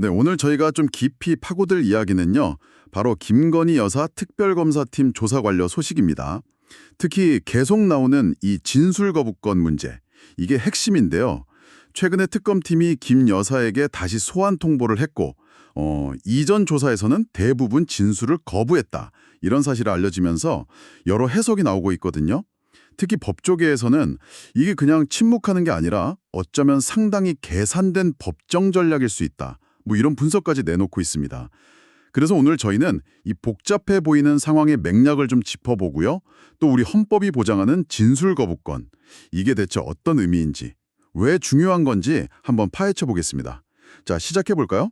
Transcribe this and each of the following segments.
네, 오늘 저희가 좀 깊이 파고들 이야기는요. 바로 김건희 여사 특별검사팀 조사 관련 소식입니다. 특히 계속 나오는 이 진술 거부권 문제. 이게 핵심인데요. 최근에 특검팀이 김 여사에게 다시 소환 통보를 했고 어, 이전 조사에서는 대부분 진술을 거부했다. 이런 사실이 알려지면서 여러 해석이 나오고 있거든요. 특히 법조계에서는 이게 그냥 침묵하는 게 아니라 어쩌면 상당히 계산된 법정 전략일 수 있다. 뭐 이런 분석까지 내놓고 있습니다. 그래서 오늘 저희는 이 복잡해 보이는 상황의 맥락을 좀 짚어보고요. 또 우리 헌법이 보장하는 진술 거부권. 이게 대체 어떤 의미인지, 왜 중요한 건지 한번 파헤쳐 보겠습니다. 자, 시작해 볼까요?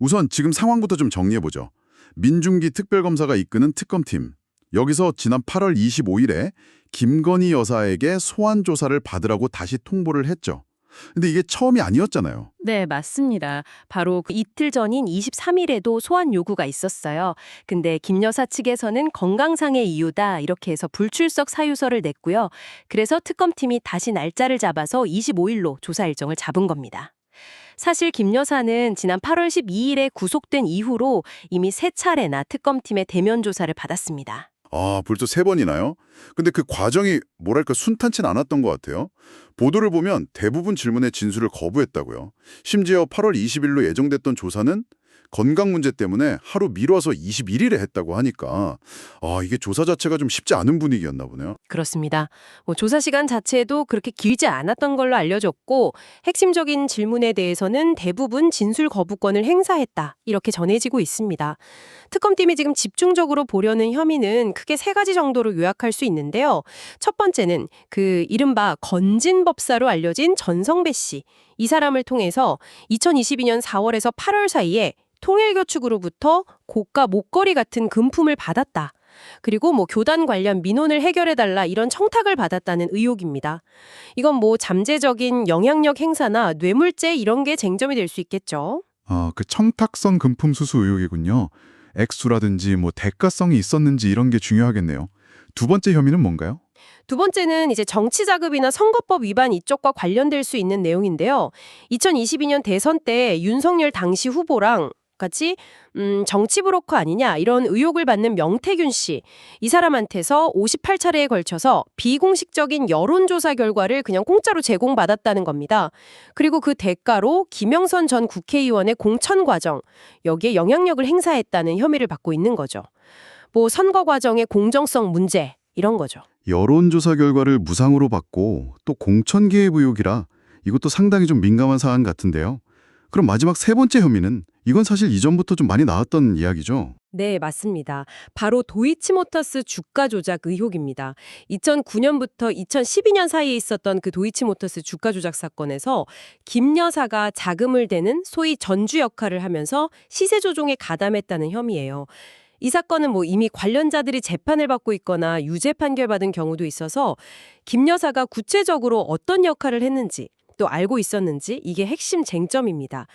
우선 지금 상황부터 좀 정리해 보죠. 민중기 특별검사가 이끄는 특검팀. 여기서 지난 8월 25일에 김건희 여사에게 소환 조사를 받으라고 다시 통보를 했죠. 근데 이게 처음이 아니었잖아요. 네, 맞습니다. 바로 그 이틀 전인 23일에도 소환 요구가 있었어요. 근데 김 여사 측에서는 건강상의 이유다 이렇게 해서 불출석 사유서를 냈고요. 그래서 특검팀이 다시 날짜를 잡아서 25일로 조사 일정을 잡은 겁니다. 사실 김 여사는 지난 8월 12일에 구속된 이후로 이미 세 차례나 특검팀의 대면 조사를 받았습니다. 아, 벌써 세 번이나요? 근데 그 과정이 뭐랄까 순탄치 않았던 것 같아요. 보도를 보면 대부분 질문에 진술을 거부했다고요. 심지어 8월 20일로 예정됐던 조사는 건강 문제 때문에 하루 미뤄서 21일에 했다고 하니까 아, 이게 조사 자체가 좀 쉽지 않은 분위기였나 보네요. 그렇습니다. 뭐 조사 시간 자체도 그렇게 길지 않았던 걸로 알려졌고 핵심적인 질문에 대해서는 대부분 진술 거부권을 행사했다 이렇게 전해지고 있습니다. 특검팀이 지금 집중적으로 보려는 혐의는 크게 세 가지 정도로 요약할 수 있는데요. 첫 번째는 그 이른바 건진법사로 알려진 전성배 씨. 이 사람을 통해서 2022년 4월에서 8월 사이에 통일교 측으로부터 고가 목걸이 같은 금품을 받았다. 그리고 뭐 교단 관련 민원을 해결해달라 이런 청탁을 받았다는 의혹입니다. 이건 뭐 잠재적인 영향력 행사나 뇌물죄 이런 게 쟁점이 될 수 있겠죠. 아, 그 청탁성 금품 수수 의혹이군요. 액수라든지 뭐 대가성이 있었는지 이런 게 중요하겠네요. 두 번째 혐의는 뭔가요? 두 번째는 이제 정치 자금이나 선거법 위반 이쪽과 관련될 수 있는 내용인데요. 2022년 대선 때 윤석열 당시 후보랑 같이 음, 정치 브로커 아니냐 이런 의혹을 받는 명태균 씨. 이 사람한테서 58차례에 걸쳐서 비공식적인 여론조사 결과를 그냥 공짜로 제공받았다는 겁니다. 그리고 그 대가로 김영선 전 국회의원의 공천 과정 여기에 영향력을 행사했다는 혐의를 받고 있는 거죠. 뭐 선거 과정의 공정성 문제 이런 거죠. 여론조사 결과를 무상으로 받고 또 공천 개입 의혹이라 이것도 상당히 좀 민감한 사안 같은데요. 그럼 마지막 세 번째 혐의는 이건 사실 이전부터 좀 많이 나왔던 이야기죠. 네, 맞습니다. 바로 도이치모터스 주가 조작 의혹입니다. 2009년부터 2012년 사이에 있었던 그 도이치모터스 주가 조작 사건에서 김 여사가 자금을 대는 소위 전주 역할을 하면서 시세 조종에 가담했다는 혐의예요. 이 사건은 뭐 이미 관련자들이 재판을 받고 있거나 유죄 판결 받은 경우도 있어서 김 여사가 구체적으로 어떤 역할을 했는지 또 알고 있었는지 이게 핵심 쟁점입니다.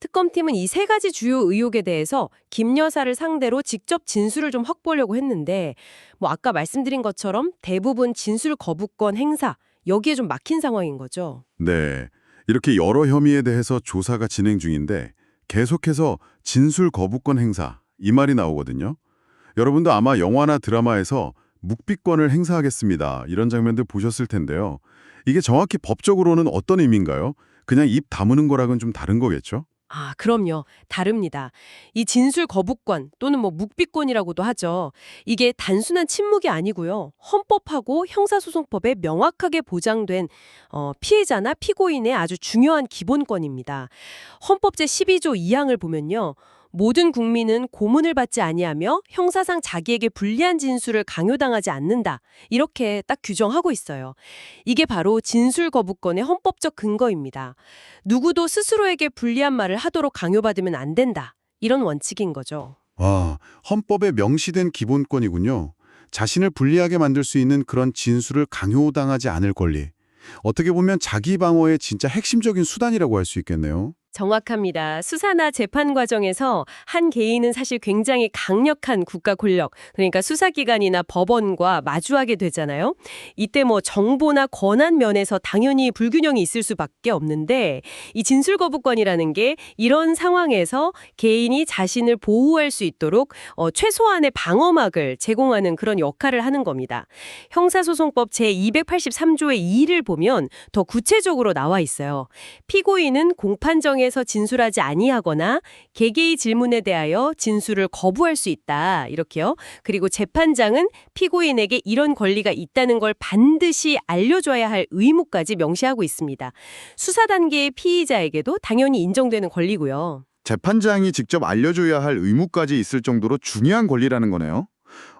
특검팀은 이 세 가지 주요 의혹에 대해서 김 여사를 상대로 직접 진술을 좀 확보하려고 했는데 뭐 아까 말씀드린 것처럼 대부분 진술 거부권 행사 여기에 좀 막힌 상황인 거죠. 네. 이렇게 여러 혐의에 대해서 조사가 진행 중인데 계속해서 진술 거부권 행사 이 말이 나오거든요. 여러분도 아마 영화나 드라마에서 묵비권을 행사하겠습니다. 이런 장면들 보셨을 텐데요. 이게 정확히 법적으로는 어떤 의미인가요? 그냥 입 다무는 거랑은 좀 다른 거겠죠? 아, 그럼요. 다릅니다. 이 진술 거부권 또는 뭐 묵비권이라고도 하죠. 이게 단순한 침묵이 아니고요. 헌법하고 형사소송법에 명확하게 보장된 어, 피해자나 피고인의 아주 중요한 기본권입니다. 헌법 제12조 2항을 보면요. 모든 국민은 고문을 받지 아니하며 형사상 자기에게 불리한 진술을 강요당하지 않는다. 이렇게 딱 규정하고 있어요. 이게 바로 진술 거부권의 헌법적 근거입니다. 누구도 스스로에게 불리한 말을 하도록 강요받으면 안 된다. 이런 원칙인 거죠. 와, 헌법에 명시된 기본권이군요. 자신을 불리하게 만들 수 있는 그런 진술을 강요당하지 않을 권리. 어떻게 보면 자기 방어의 진짜 핵심적인 수단이라고 할 수 있겠네요. 정확합니다. 수사나 재판 과정에서 한 개인은 사실 굉장히 강력한 국가 권력, 그러니까 수사기관이나 법원과 마주하게 되잖아요. 이때 뭐 정보나 권한 면에서 당연히 불균형이 있을 수밖에 없는데 이 진술 거부권이라는 게 이런 상황에서 개인이 자신을 보호할 수 있도록 어, 최소한의 방어막을 제공하는 그런 역할을 하는 겁니다. 형사소송법 제283조의 2를 보면 더 구체적으로 나와 있어요. 피고인은 공판정 에서 진술하지 아니하거나 개개의 질문에 대하여 진술을 거부할 수 있다. 이렇게요. 그리고 재판장은 피고인에게 이런 권리가 있다는 걸 반드시 알려줘야 할 의무까지 명시하고 있습니다. 수사 단계의 피의자에게도 당연히 인정되는 권리고요. 재판장이 직접 알려줘야 할 의무까지 있을 정도로 중요한 권리라는 거네요.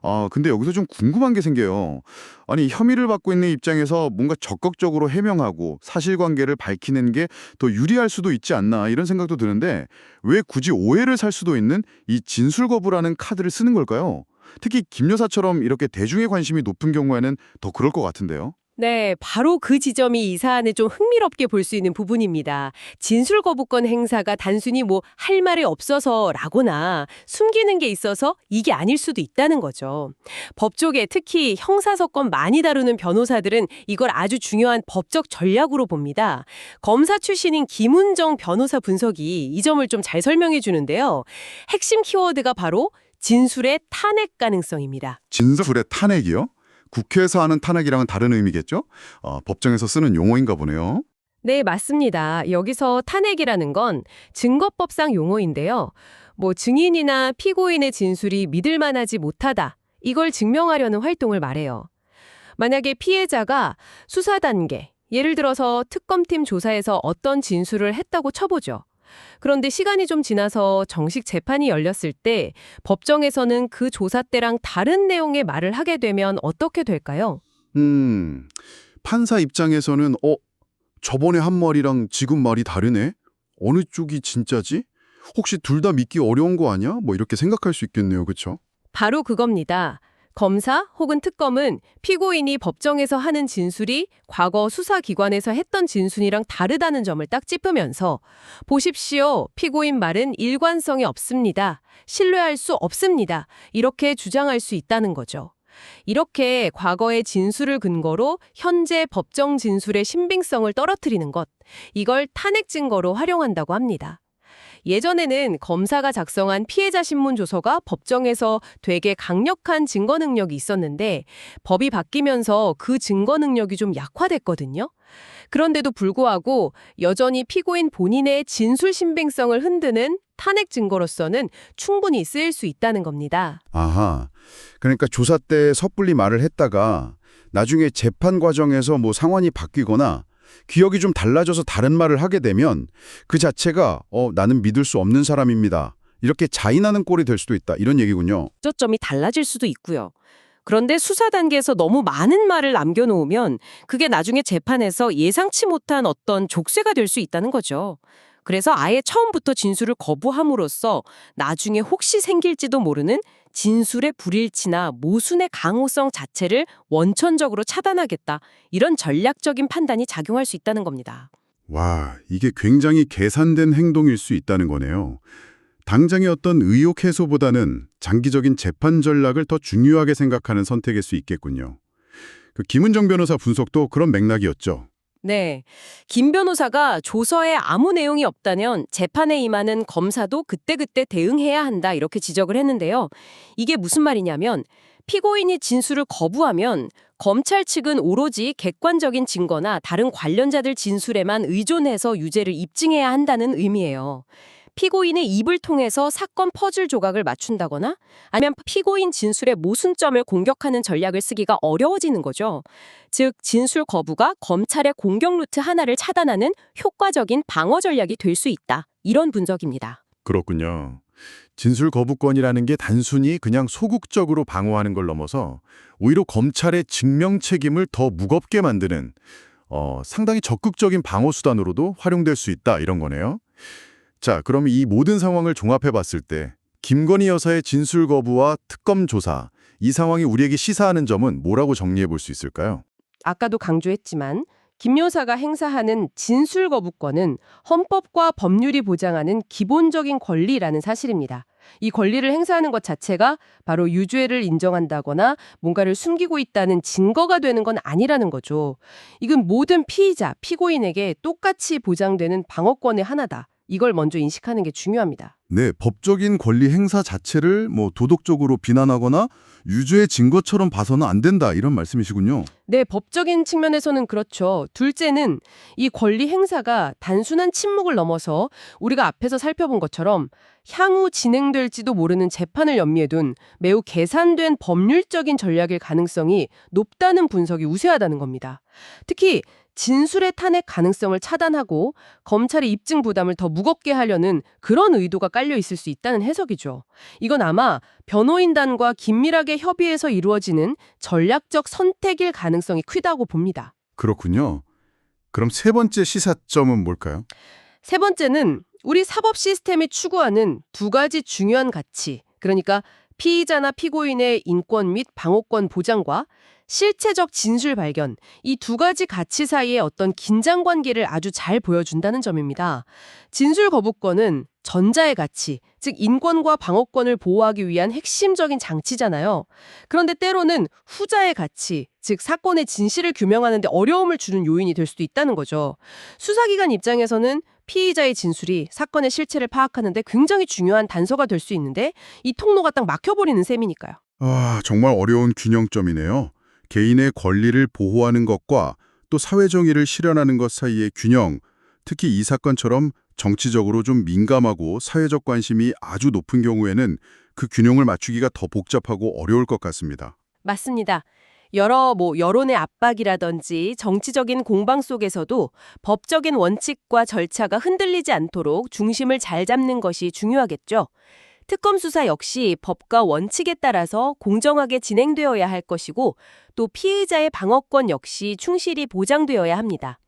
아, 근데 여기서 좀 궁금한 게 생겨요. 아니, 혐의를 받고 있는 입장에서 뭔가 적극적으로 해명하고 사실관계를 밝히는 게 더 유리할 수도 있지 않나 이런 생각도 드는데 왜 굳이 오해를 살 수도 있는 이 진술 거부라는 카드를 쓰는 걸까요? 특히 김 여사처럼 이렇게 대중의 관심이 높은 경우에는 더 그럴 것 같은데요. 네, 바로 그 지점이 이 사안을 좀 흥미롭게 볼 수 있는 부분입니다. 진술 거부권 행사가 단순히 뭐 할 말이 없어서라거나 숨기는 게 있어서 이게 아닐 수도 있다는 거죠. 법조계 특히 형사사건 많이 다루는 변호사들은 이걸 아주 중요한 법적 전략으로 봅니다. 검사 출신인 김은정 변호사 분석이 이 점을 좀 잘 설명해 주는데요. 핵심 키워드가 바로 진술의 탄핵 가능성입니다. 진술의 탄핵이요? 국회에서 하는 탄핵이랑은 다른 의미겠죠? 어, 법정에서 쓰는 용어인가 보네요. 네, 맞습니다. 여기서 탄핵이라는 건 증거법상 용어인데요. 뭐 증인이나 피고인의 진술이 믿을 만하지 못하다. 이걸 증명하려는 활동을 말해요. 만약에 피해자가 수사 단계, 예를 들어서 특검팀 조사에서 어떤 진술을 했다고 쳐보죠. 그런데 시간이 좀 지나서 정식 재판이 열렸을 때 법정에서는 그 조사 때랑 다른 내용의 말을 하게 되면 어떻게 될까요? 음, 판사 입장에서는 어, 저번에 한 말이랑 지금 말이 다르네? 어느 쪽이 진짜지? 혹시 둘 다 믿기 어려운 거 아니야? 뭐 이렇게 생각할 수 있겠네요. 그렇죠? 바로 그겁니다. 검사 혹은 특검은 피고인이 법정에서 하는 진술이 과거 수사기관에서 했던 진술이랑 다르다는 점을 딱 짚으면서 보십시오. 피고인 말은 일관성이 없습니다. 신뢰할 수 없습니다. 이렇게 주장할 수 있다는 거죠. 이렇게 과거의 진술을 근거로 현재 법정 진술의 신빙성을 떨어뜨리는 것, 이걸 탄핵 증거로 활용한다고 합니다. 예전에는 검사가 작성한 피해자 신문 조서가 법정에서 되게 강력한 증거 능력이 있었는데 법이 바뀌면서 그 증거 능력이 좀 약화됐거든요. 그런데도 불구하고 여전히 피고인 본인의 진술 신빙성을 흔드는 탄핵 증거로서는 충분히 쓰일 수 있다는 겁니다. 아하. 그러니까 조사 때 섣불리 말을 했다가 나중에 재판 과정에서 뭐 상황이 바뀌거나 기억이 좀 달라져서 다른 말을 하게 되면 그 자체가 어 나는 믿을 수 없는 사람입니다. 이렇게 자인하는 꼴이 될 수도 있다. 이런 얘기군요. 저점이 달라질 수도 있고요. 그런데 수사 단계에서 너무 많은 말을 남겨놓으면 그게 나중에 재판에서 예상치 못한 어떤 족쇄가 될 수 있다는 거죠. 그래서 아예 처음부터 진술을 거부함으로써 나중에 혹시 생길지도 모르는 진술의 불일치나 모순의 강호성 자체를 원천적으로 차단하겠다. 이런 전략적인 판단이 작용할 수 있다는 겁니다. 와, 이게 굉장히 계산된 행동일 수 있다는 거네요. 당장의 어떤 의혹 해소보다는 장기적인 재판 전략을 더 중요하게 생각하는 선택일 수 있겠군요. 그 김은정 변호사 분석도 그런 맥락이었죠. 네. 김 변호사가 조서에 아무 내용이 없다면 재판에 임하는 검사도 그때그때 대응해야 한다 이렇게 지적을 했는데요. 이게 무슨 말이냐면 피고인이 진술을 거부하면 검찰 측은 오로지 객관적인 증거나 다른 관련자들 진술에만 의존해서 유죄를 입증해야 한다는 의미예요. 피고인의 입을 통해서 사건 퍼즐 조각을 맞춘다거나 아니면 피고인 진술의 모순점을 공격하는 전략을 쓰기가 어려워지는 거죠. 즉 진술 거부가 검찰의 공격 루트 하나를 차단하는 효과적인 방어 전략이 될 수 있다. 이런 분석입니다. 그렇군요. 진술 거부권이라는 게 단순히 그냥 소극적으로 방어하는 걸 넘어서 오히려 검찰의 증명 책임을 더 무겁게 만드는 어, 상당히 적극적인 방어 수단으로도 활용될 수 있다 이런 거네요. 자, 그럼 이 모든 상황을 종합해 봤을 때 김건희 여사의 진술 거부와 특검 조사 이 상황이 우리에게 시사하는 점은 뭐라고 정리해 볼 수 있을까요? 아까도 강조했지만 김 여사가 행사하는 진술 거부권은 헌법과 법률이 보장하는 기본적인 권리라는 사실입니다. 이 권리를 행사하는 것 자체가 바로 유죄를 인정한다거나 뭔가를 숨기고 있다는 증거가 되는 건 아니라는 거죠. 이건 모든 피의자, 피고인에게 똑같이 보장되는 방어권의 하나다. 이걸 먼저 인식하는 게 중요합니다. 네, 법적인 권리 행사 자체를 뭐 도덕적으로 비난하거나 유죄의 증거처럼 봐서는 안 된다 이런 말씀이시군요. 네, 법적인 측면에서는 그렇죠. 둘째는 이 권리 행사가 단순한 침묵을 넘어서 우리가 앞에서 살펴본 것처럼 향후 진행될지도 모르는 재판을 염미에 둔 매우 계산된 법률적인 전략일 가능성이 높다는 분석이 우세하다는 겁니다. 특히 진술의 탄핵 가능성을 차단하고 검찰의 입증 부담을 더 무겁게 하려는 그런 의도가 깔려 있을 수 있다는 해석이죠. 이건 아마 변호인단과 긴밀하게 협의해서 이루어지는 전략적 선택일 가능성이 크다고 봅니다. 그렇군요. 그럼 세 번째 시사점은 뭘까요? 세 번째는 우리 사법 시스템이 추구하는 두 가지 중요한 가치, 그러니까 피의자나 피고인의 인권 및 방어권 보장과 실체적 진술 발견, 이 두 가지 가치 사이의 어떤 긴장 관계를 아주 잘 보여준다는 점입니다. 진술 거부권은 전자의 가치, 즉 인권과 방어권을 보호하기 위한 핵심적인 장치잖아요. 그런데 때로는 후자의 가치, 즉 사건의 진실을 규명하는 데 어려움을 주는 요인이 될 수도 있다는 거죠. 수사기관 입장에서는 피의자의 진술이 사건의 실체를 파악하는 데 굉장히 중요한 단서가 될 수 있는데 이 통로가 딱 막혀버리는 셈이니까요. 아, 정말 어려운 균형점이네요. 개인의 권리를 보호하는 것과 또 사회 정의를 실현하는 것 사이의 균형, 특히 이 사건처럼 정치적으로 좀 민감하고 사회적 관심이 아주 높은 경우에는 그 균형을 맞추기가 더 복잡하고 어려울 것 같습니다. 맞습니다. 여러 뭐 여론의 압박이라든지 정치적인 공방 속에서도 법적인 원칙과 절차가 흔들리지 않도록 중심을 잘 잡는 것이 중요하겠죠. 특검 수사 역시 법과 원칙에 따라서 공정하게 진행되어야 할 것이고 또 피의자의 방어권 역시 충실히 보장되어야 합니다.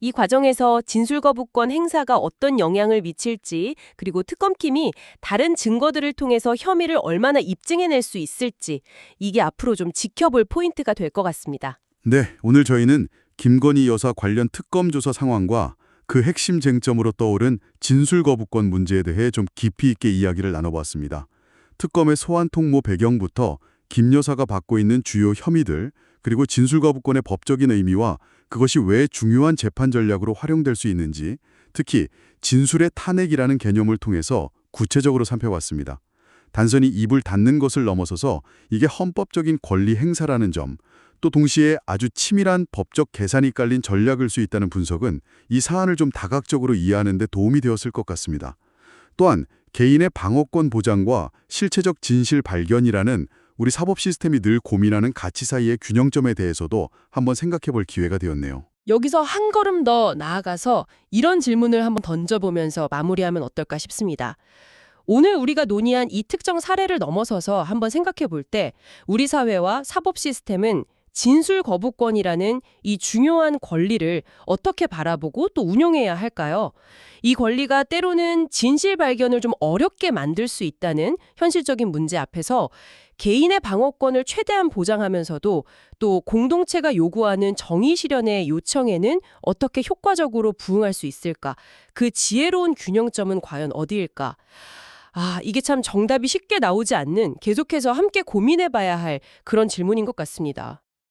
이 과정에서 진술 거부권 행사가 어떤 영향을 미칠지 그리고 특검팀이 다른 증거들을 통해서 혐의를 얼마나 입증해낼 수 있을지 이게 앞으로 좀 지켜볼 포인트가 될 것 같습니다. 네, 오늘 저희는 김건희 여사 관련 특검 조사 상황과 그 핵심 쟁점으로 떠오른 진술 거부권 문제에 대해 좀 깊이 있게 이야기를 나눠봤습니다. 특검의 소환 통모 배경부터 김 여사가 받고 있는 주요 혐의들, 그리고 진술 거부권의 법적인 의미와 그것이 왜 중요한 재판 전략으로 활용될 수 있는지, 특히 진술의 탄핵이라는 개념을 통해서 구체적으로 살펴봤습니다. 단순히 입을 닫는 것을 넘어서서 이게 헌법적인 권리 행사라는 점, 또 동시에 아주 치밀한 법적 계산이 깔린 전략일 수 있다는 분석은 이 사안을 좀 다각적으로 이해하는 데 도움이 되었을 것 같습니다. 또한 개인의 방어권 보장과 실체적 진실 발견이라는 우리 사법 시스템이 늘 고민하는 가치 사이의 균형점에 대해서도 한번 생각해 볼 기회가 되었네요. 여기서 한 걸음 더 나아가서 이런 질문을 한번 던져보면서 마무리하면 어떨까 싶습니다. 오늘 우리가 논의한 이 특정 사례를 넘어서서 한번 생각해 볼 때 우리 사회와 사법 시스템은 진술 거부권이라는 이 중요한 권리를 어떻게 바라보고 또 운용해야 할까요? 이 권리가 때로는 진실 발견을 좀 어렵게 만들 수 있다는 현실적인 문제 앞에서 개인의 방어권을 최대한 보장하면서도 또 공동체가 요구하는 정의 실현의 요청에는 어떻게 효과적으로 부응할 수 있을까? 그 지혜로운 균형점은 과연 어디일까? 아, 이게 참 정답이 쉽게 나오지 않는 계속해서 함께 고민해 봐야 할 그런 질문인 것 같습니다.